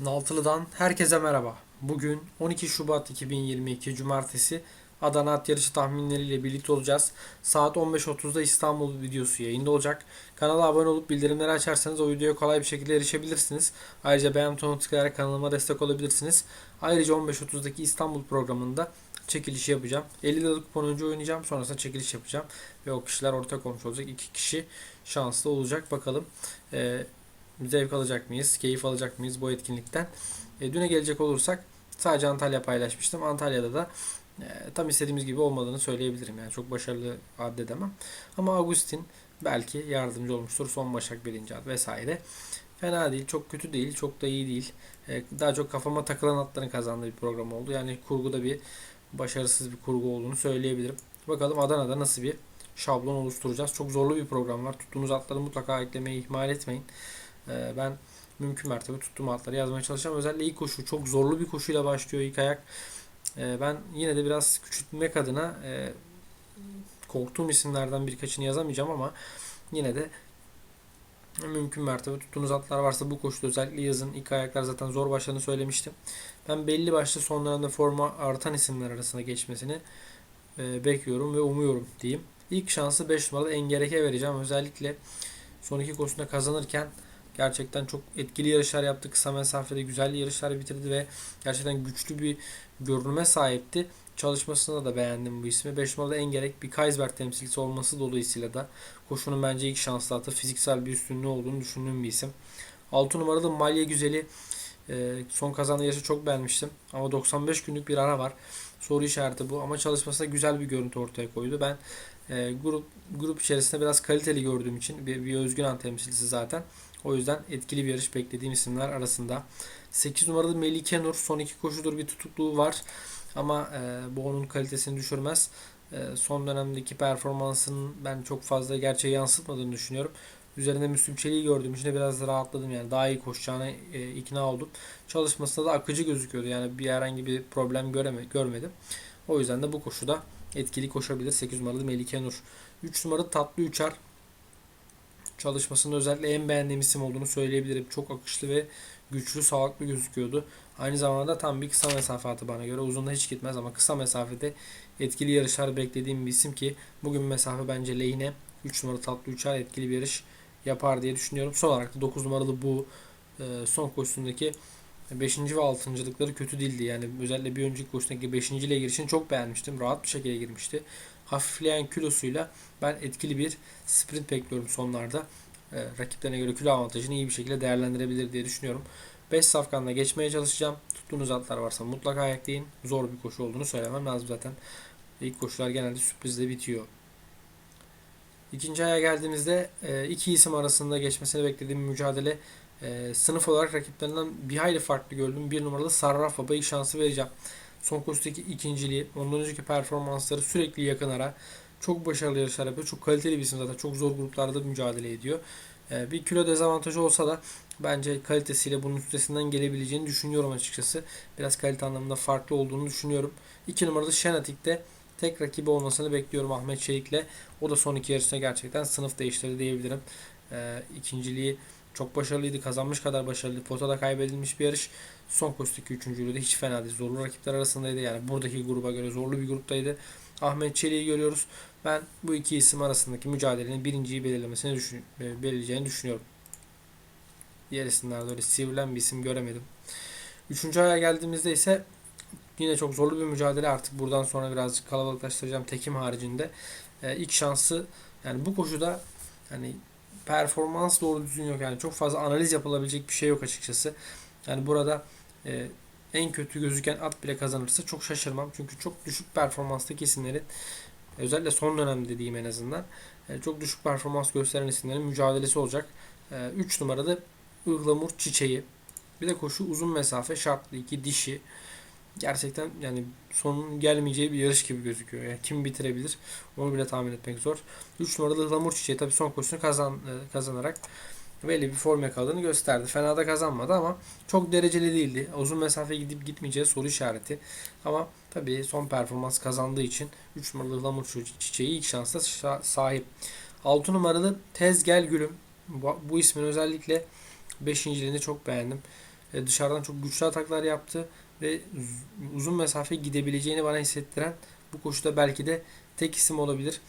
Naltılı'dan herkese merhaba. Bugün 12 Şubat 2022 Cumartesi Adana at yarışı tahminleriyle birlikte olacağız. Saat 15.30'da İstanbul videosu yayında olacak. Kanala abone olup bildirimleri açarsanız o videoya kolay bir şekilde erişebilirsiniz. Ayrıca beğen butonuna tıklayarak kanalıma destek olabilirsiniz. Ayrıca 15.30'daki İstanbul programında çekiliş yapacağım. 50 liralık kupon önce oynayacağım. Sonrasında çekiliş yapacağım. Ve o kişiler ortak olmuş olacak. İki kişi şanslı olacak. Bakalım. Ee, zevk alacak mıyız, keyif alacak mıyız bu etkinlikten? E, düne gelecek olursak sadece Antalya paylaşmıştım. Antalya'da da e, tam istediğimiz gibi olmadığını söyleyebilirim. Yani çok başarılı addedemem. Ama Agustin belki yardımcı olmuştur. Son Başak birinci ad vesaire. Fena değil, çok kötü değil, çok da iyi değil. E, daha çok kafama takılan atların kazandığı bir program oldu. Yani kurguda bir başarısız bir kurgu olduğunu söyleyebilirim. Bakalım Adana'da nasıl bir şablon oluşturacağız. Çok zorlu bir program var. Tuttuğunuz atları mutlaka eklemeyi ihmal etmeyin. Ee, ben mümkün mertebe tuttuğum atları yazmaya çalışacağım. Özellikle ilk koşu çok zorlu bir koşuyla başlıyor ilk ayak. Ee, ben yine de biraz küçültmek adına e, korktuğum isimlerden birkaçını yazamayacağım ama yine de mümkün mertebe tuttuğunuz atlar varsa bu koşuda özellikle yazın ilk ayaklar zaten zor başladığını söylemiştim. Ben belli başlı son dönemde forma artan isimler arasında geçmesini e, bekliyorum ve umuyorum diyeyim. İlk şansı 5 numaralı Engerek'e vereceğim. Özellikle son iki koşusunda kazanırken Gerçekten çok etkili yarışlar yaptı. Kısa mesafede güzel yarışlar bitirdi ve gerçekten güçlü bir görünüme sahipti. Çalışmasında da beğendim bu ismi. 5 numarada en gerek bir Kaisberg temsilcisi olması dolayısıyla da koşunun bence ilk şanslı atı fiziksel bir üstünlüğü olduğunu düşündüğüm bir isim. 6 numarada Malya Güzeli e, son kazandığı yarışı çok beğenmiştim. Ama 95 günlük bir ara var. Soru işareti bu ama çalışmasında güzel bir görüntü ortaya koydu. Ben e, grup grup içerisinde biraz kaliteli gördüğüm için bir, bir özgün an temsilcisi zaten. O yüzden etkili bir yarış beklediğim isimler arasında. 8 numaralı Melike Nur son iki koşudur bir tutukluğu var. Ama e, bu onun kalitesini düşürmez. E, son dönemdeki performansının ben çok fazla gerçeği yansıtmadığını düşünüyorum. Üzerinde Müslüm Çelik'i gördüğüm için de biraz da rahatladım yani daha iyi koşacağına e, ikna oldum. Çalışmasında da akıcı gözüküyordu yani bir herhangi bir problem göreme, görmedim. O yüzden de bu koşuda etkili koşabilir 8 numaralı Melike Nur. 3 numaralı Tatlı Üçer çalışmasında özellikle en beğendiğim isim olduğunu söyleyebilirim. Çok akışlı ve güçlü, sağlıklı gözüküyordu. Aynı zamanda tam bir kısa mesafe atı bana göre. Uzunda hiç gitmez ama kısa mesafede etkili yarışlar beklediğim bir isim ki bugün mesafe bence lehine 3 numaralı tatlı uçar etkili bir yarış yapar diye düşünüyorum. Son olarak da 9 numaralı bu e, son koşusundaki 5. ve 6.lıkları kötü değildi. Yani özellikle bir önceki koşusundaki 5. ile girişini çok beğenmiştim. Rahat bir şekilde girmişti hafifleyen kilosuyla ben etkili bir sprint bekliyorum sonlarda. E, rakiplerine göre kilo avantajını iyi bir şekilde değerlendirebilir diye düşünüyorum. 5 safkanla geçmeye çalışacağım. Tuttuğunuz atlar varsa mutlaka ekleyin. Zor bir koşu olduğunu söylemem lazım zaten. İlk koşular genelde sürprizle bitiyor. İkinci aya geldiğimizde e, iki isim arasında geçmesini beklediğim mücadele e, sınıf olarak rakiplerinden bir hayli farklı gördüm. Bir numaralı Sarraf Baba'yı şansı vereceğim. Son koşudaki ikinciliği, ondan önceki performansları sürekli yakın ara. Çok başarılı yarışlar yapıyor. Çok kaliteli bir isim zaten. Çok zor gruplarda mücadele ediyor. Ee, bir kilo dezavantajı olsa da bence kalitesiyle bunun üstesinden gelebileceğini düşünüyorum açıkçası. Biraz kalite anlamında farklı olduğunu düşünüyorum. 2 numaralı Şenatik'te tek rakibi olmasını bekliyorum Ahmet Çelik'le. O da son iki yarışta gerçekten sınıf değiştirdi diyebilirim. Ee, ikinciliği çok başarılıydı. Kazanmış kadar başarılı. Potada kaybedilmiş bir yarış. Son koşudaki üçüncülüğü de hiç fena değil. Zorlu rakipler arasındaydı. Yani buradaki gruba göre zorlu bir gruptaydı. Ahmet Çelik'i görüyoruz. Ben bu iki isim arasındaki mücadelenin birinciyi belirlemesini düşün, e, belirleyeceğini düşünüyorum. Diğer isimlerde öyle sivrilen bir isim göremedim. Üçüncü aya geldiğimizde ise yine çok zorlu bir mücadele. Artık buradan sonra birazcık kalabalıklaştıracağım Tekim haricinde. Ee, ilk şansı yani bu koşuda hani performans doğru düzgün yok. Yani çok fazla analiz yapılabilecek bir şey yok açıkçası. Yani burada e, en kötü gözüken at bile kazanırsa çok şaşırmam. Çünkü çok düşük performanstaki isimlerin özellikle son dönemde diyeyim en azından e, çok düşük performans gösteren isimlerin mücadelesi olacak. 3 e, numarada ıhlamur çiçeği. Bir de koşu uzun mesafe şartlı iki dişi. Gerçekten yani sonun gelmeyeceği bir yarış gibi gözüküyor. Yani kim bitirebilir onu bile tahmin etmek zor. 3 numaralı ıhlamur çiçeği tabii son koşusunu kazan, e, kazanarak belli bir form yakaladığını gösterdi. Fena da kazanmadı ama çok dereceli değildi. Uzun mesafe gidip gitmeyeceği soru işareti. Ama tabii son performans kazandığı için 3 numaralı Lamur Çiçeği ilk şansa sahip. 6 numaralı Tez Gel Gülüm. Bu, bu ismin özellikle 5. çok beğendim. e, dışarıdan çok güçlü ataklar yaptı ve uz- uzun mesafe gidebileceğini bana hissettiren bu koşuda belki de tek isim olabilir.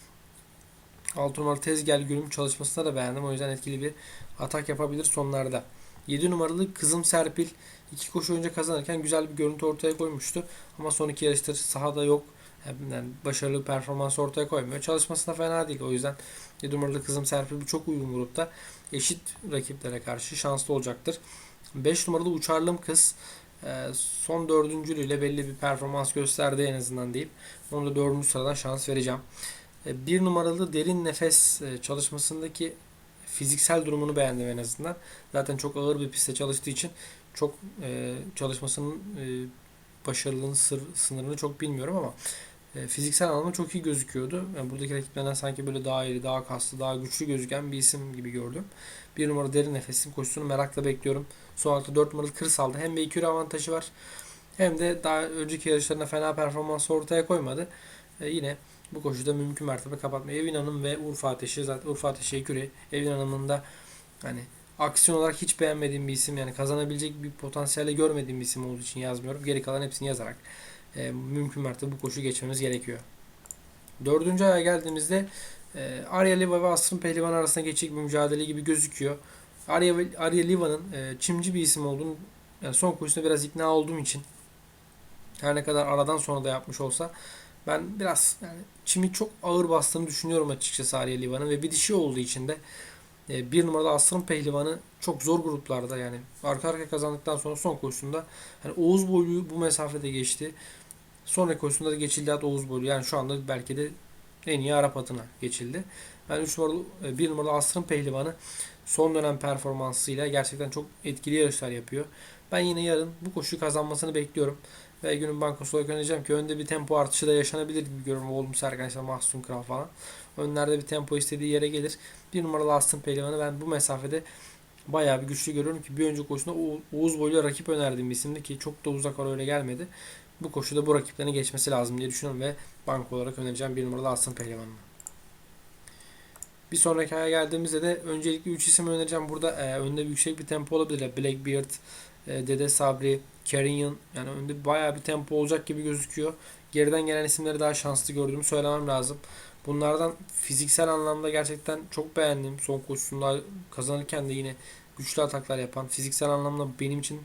6 numaralı Tezgel Gülüm çalışmasına da beğendim. O yüzden etkili bir atak yapabilir sonlarda. 7 numaralı Kızım Serpil iki koşu önce kazanırken güzel bir görüntü ortaya koymuştu. Ama son iki yarıştır sahada yok. Yani başarılı bir performans ortaya koymuyor. Çalışması da fena değil. O yüzden 7 numaralı Kızım Serpil bu çok uygun grupta. Eşit rakiplere karşı şanslı olacaktır. 5 numaralı Uçarlım Kız e, son dördüncülüğüyle belli bir performans gösterdi en azından deyip onu da dördüncü sıradan şans vereceğim. E, Bir numaralı derin nefes e, çalışmasındaki fiziksel durumunu beğendim en azından. Zaten çok ağır bir pistte çalıştığı için çok e, çalışmasının e, başarılığının sır, sınırını çok bilmiyorum ama e, fiziksel anlamda çok iyi gözüküyordu. Yani buradaki rakiplerden sanki böyle daha iri, daha kaslı, daha güçlü gözüken bir isim gibi gördüm. Bir numara derin nefesin koşusunu merakla bekliyorum. Son olarak 4 numaralı Kırsal'da hem bir ikili avantajı var hem de daha önceki yarışlarında fena performans ortaya koymadı. E, yine bu koşuda mümkün mertebe kapatmayı. Evin Hanım ve Urfa Ateşi zaten Urfa Ateşi Eküre Evin Hanım'ın da hani aksiyon olarak hiç beğenmediğim bir isim yani kazanabilecek bir potansiyelde görmediğim bir isim olduğu için yazmıyorum. Geri kalan hepsini yazarak e, mümkün mertebe bu koşu geçmemiz gerekiyor. Dördüncü aya geldiğimizde e, Arya Liva ve Asrın Pehlivan arasında geçecek bir mücadele gibi gözüküyor. Arya, Arya Liva'nın e, çimci bir isim olduğunu yani son koşusunda biraz ikna olduğum için her ne kadar aradan sonra da yapmış olsa ben biraz yani çimi çok ağır bastığını düşünüyorum açıkçası Arya Liva'nın ve bir dişi olduğu için de e, bir numaralı Asrın Pehlivan'ı çok zor gruplarda yani arka arka kazandıktan sonra son koşusunda hani Oğuz boyu bu mesafede geçti. Sonraki koşusunda da geçildi hatta Oğuz boyu. Yani şu anda belki de en iyi Arap atına geçildi. Ben 3 numaralı 1 numaralı Asrın Pehlivan'ı son dönem performansıyla gerçekten çok etkili yarışlar yapıyor. Ben yine yarın bu koşuyu kazanmasını bekliyorum. Ve günün bankosu olarak önereceğim ki önde bir tempo artışı da yaşanabilir gibi görüyorum. Oğlum Serkan işte Mahsun Kral falan. Önlerde bir tempo istediği yere gelir. Bir numaralı Asrın Pehlivan'ı ben bu mesafede bayağı bir güçlü görüyorum ki bir önceki koşusunda Oğuz boylu rakip önerdiğim bir isimdi ki çok da uzak ara öyle gelmedi. Bu koşuda bu rakiplerini geçmesi lazım diye düşünüyorum ve banko olarak önereceğim bir numaralı Aslan Pehlivan'ı. Bir sonraki aya geldiğimizde de öncelikle 3 isim önereceğim. Burada e, önde yüksek bir tempo olabilir. Blackbeard, e, Dede Sabri, Carrion yani önde bayağı bir tempo olacak gibi gözüküyor. Geriden gelen isimleri daha şanslı gördüğümü söylemem lazım. Bunlardan fiziksel anlamda gerçekten çok beğendim. Son koşusunda kazanırken de yine güçlü ataklar yapan, fiziksel anlamda benim için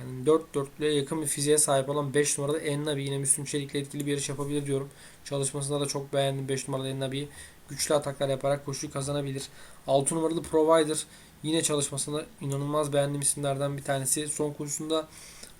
yani 4 4'lüğe yakın bir fiziğe sahip olan 5 numarada Ennabi yine Müslüm Çelik'le etkili bir yarış yapabilir diyorum. Çalışmasında da çok beğendim 5 numaralı Ennabi'yi. Güçlü ataklar yaparak koşuyu kazanabilir. 6 numaralı Provider yine çalışmasında inanılmaz beğendiğim isimlerden bir tanesi. Son koşusunda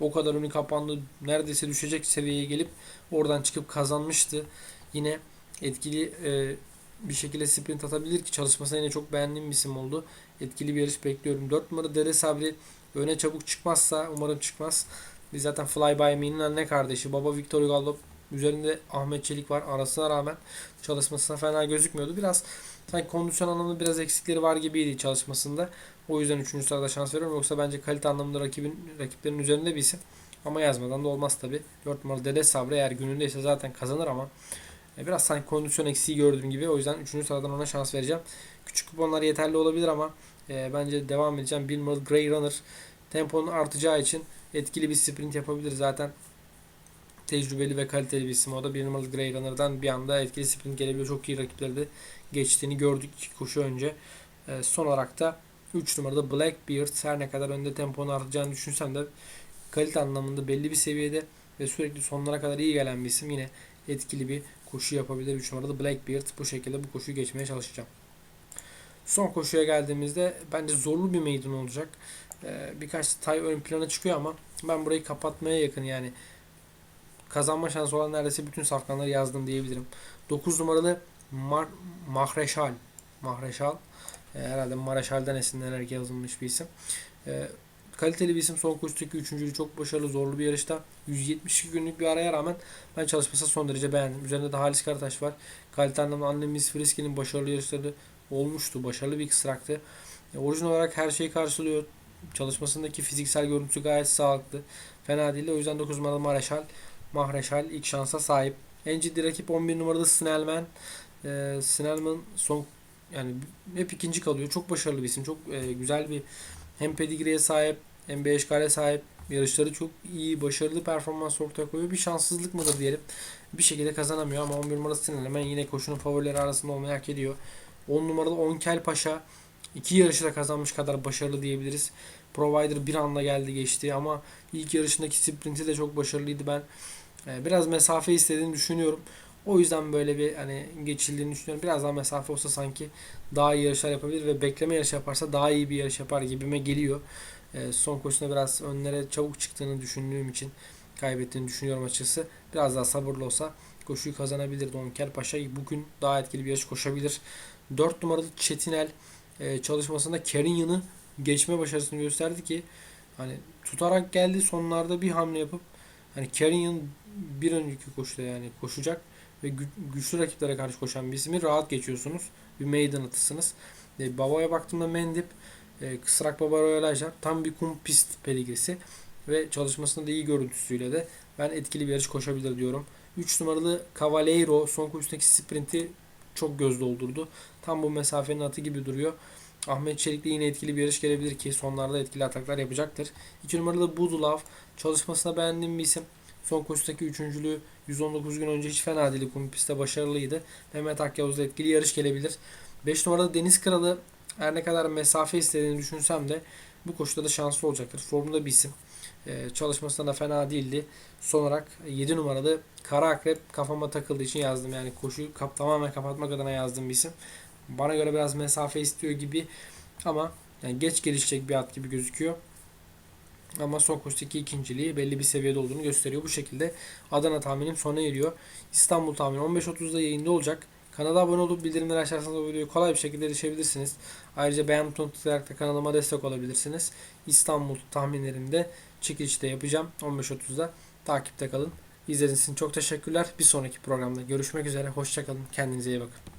o kadar önü kapandı. Neredeyse düşecek seviyeye gelip oradan çıkıp kazanmıştı. Yine etkili e, bir şekilde sprint atabilir ki çalışmasına yine çok beğendiğim bir isim oldu. Etkili bir yarış bekliyorum. 4 numara Dere Sabri öne çabuk çıkmazsa umarım çıkmaz. Biz zaten Fly By Me'nin anne kardeşi. Baba Victor Hugo üzerinde Ahmet Çelik var. Arasına rağmen çalışmasına fena gözükmüyordu. Biraz sanki kondisyon anlamında biraz eksikleri var gibiydi çalışmasında. O yüzden 3. sırada şans veriyorum. Yoksa bence kalite anlamında rakibin rakiplerin üzerinde bir isim. Ama yazmadan da olmaz tabi. 4 numaralı Dede Sabri eğer günündeyse zaten kazanır ama e, biraz sanki kondisyon eksiği gördüğüm gibi. O yüzden 3. sıradan ona şans vereceğim. Küçük kuponlar yeterli olabilir ama e, bence devam edeceğim. 1 numaralı Grey Runner temponun artacağı için etkili bir sprint yapabilir. Zaten tecrübeli ve kaliteli bir isim o da. 1 numaralı Grey Runner'dan bir anda etkili sprint gelebiliyor. Çok iyi rakipleri de geçtiğini gördük iki koşu önce. E, son olarak da 3 numarada Blackbeard her ne kadar önde temponun artacağını düşünsem de kalite anlamında belli bir seviyede ve sürekli sonlara kadar iyi gelen bir isim. Yine etkili bir koşu yapabilir. 3 numaralı Blackbeard. Bu şekilde bu koşuyu geçmeye çalışacağım. Son koşuya geldiğimizde bence zorlu bir meydan olacak. Ee, birkaç tay ön plana çıkıyor ama ben burayı kapatmaya yakın yani kazanma şansı olan neredeyse bütün safkanları yazdım diyebilirim. 9 numaralı Mar Mahreşal Mahreşal e, herhalde Mareşal'den esinlenerek yazılmış bir isim. E, kaliteli bir isim. Son koşudaki üçüncülüğü çok başarılı, zorlu bir yarışta. 172 günlük bir araya rağmen ben çalışması son derece beğendim. Üzerinde de Halis Karataş var. Kalite anlamda annemiz Friski'nin başarılı yarışları olmuştu. Başarılı bir kısraktı. E, orijinal olarak her şeyi karşılıyor. Çalışmasındaki fiziksel görüntüsü gayet sağlıklı. Fena değil. O yüzden 9 numaralı Mareşal, Mahreşal ilk şansa sahip. En ciddi rakip 11 numaralı Snellman. E, Snellman son yani hep ikinci kalıyor. Çok başarılı bir isim. Çok e, güzel bir hem pedigreeye sahip NBA işgale sahip. Yarışları çok iyi, başarılı performans ortaya koyuyor. Bir şanssızlık mıdır diyelim. Bir şekilde kazanamıyor ama 11 numarası Sinan hemen yine koşunun favorileri arasında olmayı hak ediyor. 10 numaralı Onkel Paşa iki yarışı da kazanmış kadar başarılı diyebiliriz. Provider bir anda geldi geçti ama ilk yarışındaki sprinti de çok başarılıydı. Ben e, biraz mesafe istediğini düşünüyorum. O yüzden böyle bir hani geçildiğini düşünüyorum. Biraz daha mesafe olsa sanki daha iyi yarışlar yapabilir ve bekleme yarışı yaparsa daha iyi bir yarış yapar gibime geliyor. E, son koşusunda biraz önlere çabuk çıktığını düşündüğüm için kaybettiğini düşünüyorum açıkçası. Biraz daha sabırlı olsa koşuyu kazanabilirdi. Onker Paşa bugün daha etkili bir yarış koşabilir. 4 numaralı Çetinel e, çalışmasında Carignan geçme başarısını gösterdi ki hani tutarak geldi sonlarda bir hamle yapıp hani Carignan bir önceki koşuda yani koşacak ve gü- güçlü rakiplere karşı koşan bir ismi rahat geçiyorsunuz. Bir maiden atısınız. E, Baba'ya baktığımda Mendip, e, Kısrak Baba Royal Ajar tam bir kum pist peligresi ve çalışmasında da iyi görüntüsüyle de ben etkili bir yarış koşabilir diyorum. 3 numaralı Cavaleiro son koşusundaki sprinti çok göz doldurdu. Tam bu mesafenin atı gibi duruyor. Ahmet Çelik'le yine etkili bir yarış gelebilir ki sonlarda etkili ataklar yapacaktır. 2 numaralı Budulav çalışmasına beğendiğim bir isim. Son koşudaki üçüncülüğü 119 gün önce hiç fena değil. Kum pistte başarılıydı. Mehmet Akyavuz'da etkili yarış gelebilir. 5 numaralı Deniz Kralı her ne kadar mesafe istediğini düşünsem de bu koşuda da şanslı olacaktır. Formda bir isim. Ee, çalışmasında da fena değildi. Son olarak 7 numaralı Kara Akrep kafama takıldığı için yazdım. Yani koşuyu kap tamamen kapatmak adına yazdığım bir isim. Bana göre biraz mesafe istiyor gibi ama yani geç gelişecek bir at gibi gözüküyor. Ama son koşudaki ikinciliği belli bir seviyede olduğunu gösteriyor. Bu şekilde Adana tahminim sona eriyor. İstanbul tahmini 15.30'da yayında olacak. Kanala abone olup bildirimleri açarsanız o videoyu kolay bir şekilde erişebilirsiniz. Ayrıca beğen butonuna tıklayarak da kanalıma destek olabilirsiniz. İstanbul tahminlerinde çekilişte yapacağım 15.30'da. Takipte kalın. İzlediğiniz için çok teşekkürler. Bir sonraki programda görüşmek üzere. Hoşçakalın. Kendinize iyi bakın.